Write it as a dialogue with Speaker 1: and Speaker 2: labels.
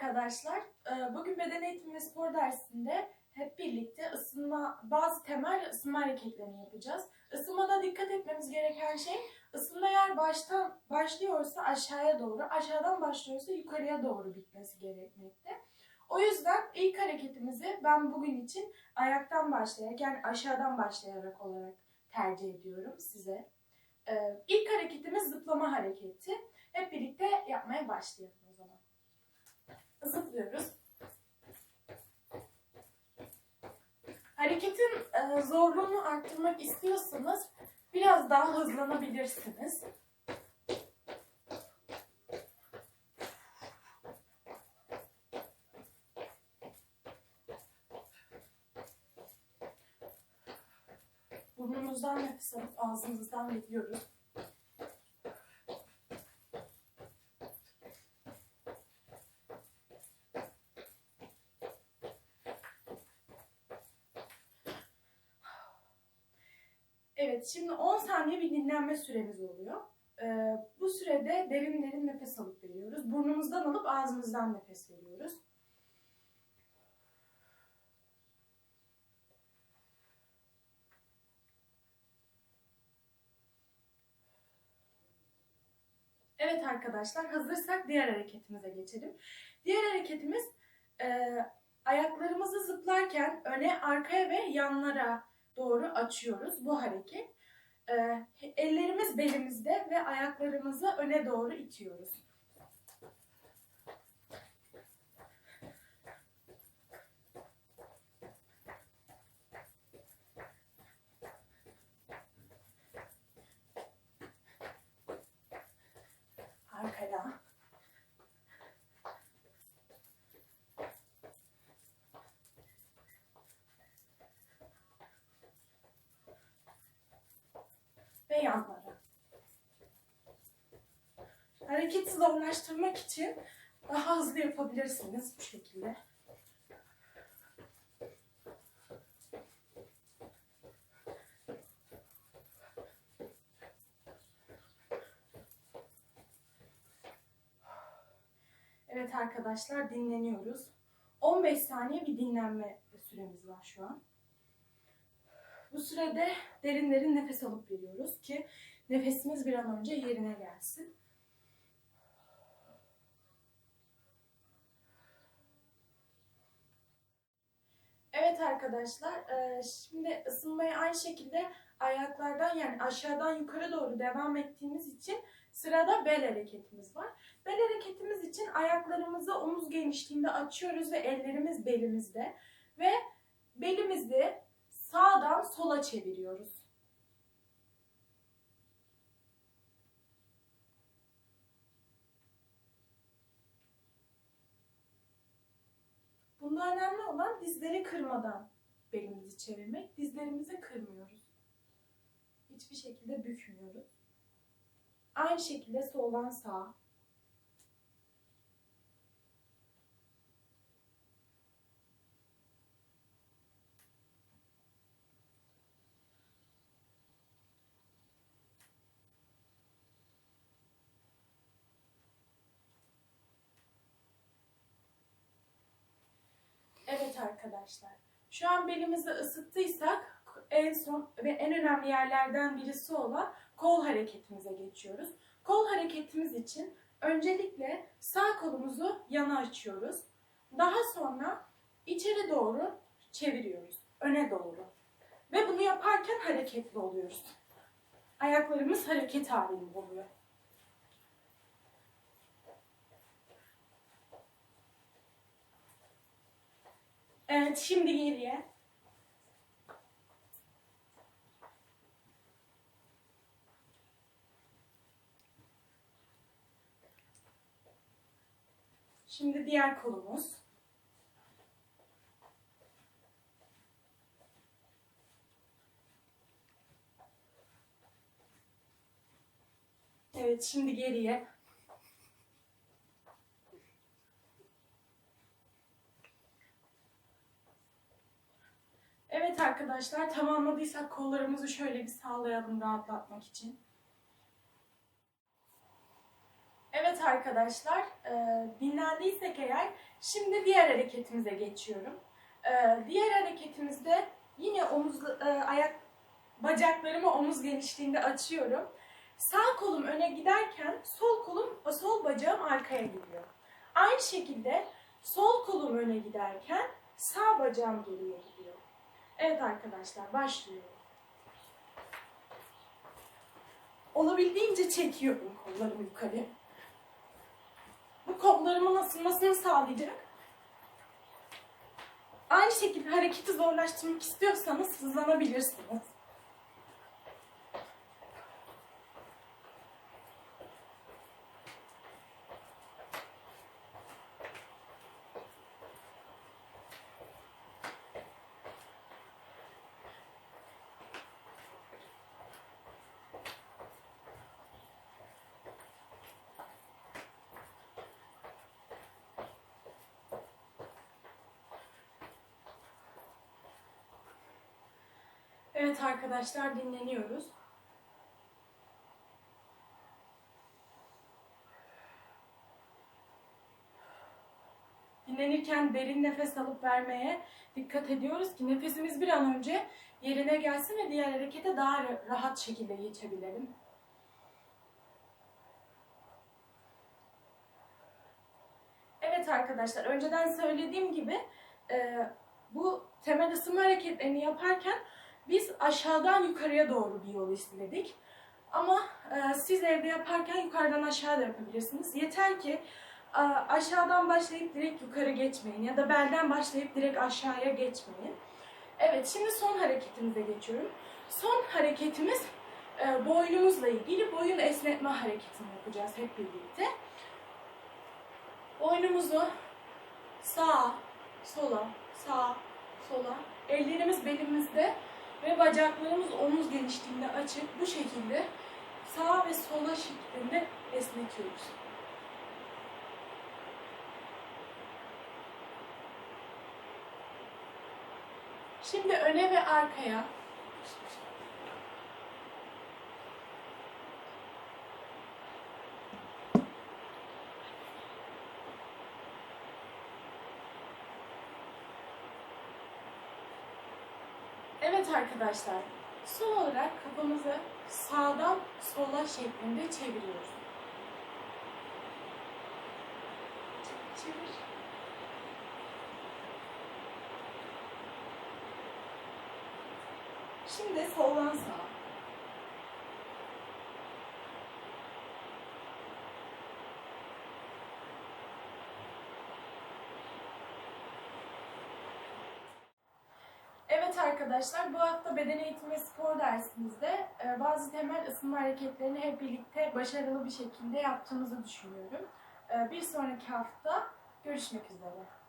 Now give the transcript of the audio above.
Speaker 1: arkadaşlar. Ee, Bugün beden eğitimi ve spor dersinde hep birlikte ısınma, bazı temel ısınma hareketlerini yapacağız. Isınmada dikkat etmemiz gereken şey, ısınma eğer baştan başlıyorsa aşağıya doğru, aşağıdan başlıyorsa yukarıya doğru bitmesi gerekmekte. O yüzden ilk hareketimizi ben bugün için ayaktan başlayarak yani aşağıdan başlayarak olarak tercih ediyorum size. Ee, İlk hareketimiz zıplama hareketi. Hep birlikte yapmaya başlayalım Zıplıyoruz. Hareketin e, zorluğunu arttırmak istiyorsanız biraz daha hızlanabilirsiniz. Burnumuzdan nefes alıp ağzımızdan veriyoruz. Evet, şimdi 10 saniye bir dinlenme süremiz oluyor. Ee, bu sürede derin derin nefes alıp veriyoruz. Burnumuzdan alıp ağzımızdan nefes veriyoruz. Evet arkadaşlar, hazırsak diğer hareketimize geçelim. Diğer hareketimiz e, ayaklarımızı zıplarken öne, arkaya ve yanlara doğru açıyoruz bu hareket. Ee, ellerimiz belimizde ve ayaklarımızı öne doğru itiyoruz. Arkaya. Ve yanlara. Hareketi zorlaştırmak için daha hızlı yapabilirsiniz bu şekilde. Evet arkadaşlar dinleniyoruz. 15 saniye bir dinlenme süremiz var şu an. Bu sürede derin derin nefes alıp veriyoruz ki nefesimiz bir an önce yerine gelsin. Evet arkadaşlar, e, şimdi ısınmaya aynı şekilde ayaklardan yani aşağıdan yukarı doğru devam ettiğimiz için sırada bel hareketimiz var. Bel hareketimiz için ayaklarımızı omuz genişliğinde açıyoruz ve ellerimiz belimizde ve belimizi sağdan sola çeviriyoruz. Bunda önemli olan dizleri kırmadan belimizi çevirmek. Dizlerimizi kırmıyoruz. Hiçbir şekilde bükmüyoruz. Aynı şekilde soldan sağa. Evet arkadaşlar. Şu an belimizi ısıttıysak en son ve en önemli yerlerden birisi olan kol hareketimize geçiyoruz. Kol hareketimiz için öncelikle sağ kolumuzu yana açıyoruz. Daha sonra içeri doğru çeviriyoruz. Öne doğru. Ve bunu yaparken hareketli oluyoruz. Ayaklarımız hareket halinde oluyor. Evet, şimdi geriye. Şimdi diğer kolumuz. Evet, şimdi geriye. Evet arkadaşlar tamamladıysak kollarımızı şöyle bir sağlayalım rahatlatmak için. Evet arkadaşlar, e, dinlendiysek eğer şimdi diğer hareketimize geçiyorum. E, diğer hareketimizde yine omuz, e, ayak bacaklarımı omuz genişliğinde açıyorum. Sağ kolum öne giderken sol kolum, sol bacağım arkaya gidiyor. Aynı şekilde sol kolum öne giderken sağ bacağım geriye gidiyor. Evet arkadaşlar başlıyorum. Olabildiğince çekiyorum kollarımı yukarı. Bu kollarımın ısınmasını sağlayacak. Aynı şekilde hareketi zorlaştırmak istiyorsanız hızlanabilirsiniz. Evet arkadaşlar dinleniyoruz. Dinlenirken derin nefes alıp vermeye dikkat ediyoruz ki nefesimiz bir an önce yerine gelsin ve diğer harekete daha ra- rahat şekilde geçebilelim. Evet arkadaşlar önceden söylediğim gibi bu temel ısınma hareketlerini yaparken biz aşağıdan yukarıya doğru bir yol istedik. Ama e, siz evde yaparken yukarıdan aşağı da yapabilirsiniz. Yeter ki e, aşağıdan başlayıp direkt yukarı geçmeyin ya da belden başlayıp direkt aşağıya geçmeyin. Evet şimdi son hareketimize geçiyorum. Son hareketimiz e, boynumuzla ilgili boyun esnetme hareketini yapacağız hep birlikte. Boynumuzu sağa, sola, sağa, sola. Ellerimiz belimizde ve bacaklarımız omuz genişliğinde açık bu şekilde sağa ve sola şeklinde esnetiyoruz. Şimdi öne ve arkaya Evet arkadaşlar, son olarak kafamızı sağdan sola şeklinde çeviriyoruz. Çevir. Şimdi soldan sağa. Evet arkadaşlar, bu hafta beden eğitimi ve spor dersimizde e, bazı temel ısınma hareketlerini hep birlikte başarılı bir şekilde yaptığımızı düşünüyorum. E, Bir sonraki hafta görüşmek üzere.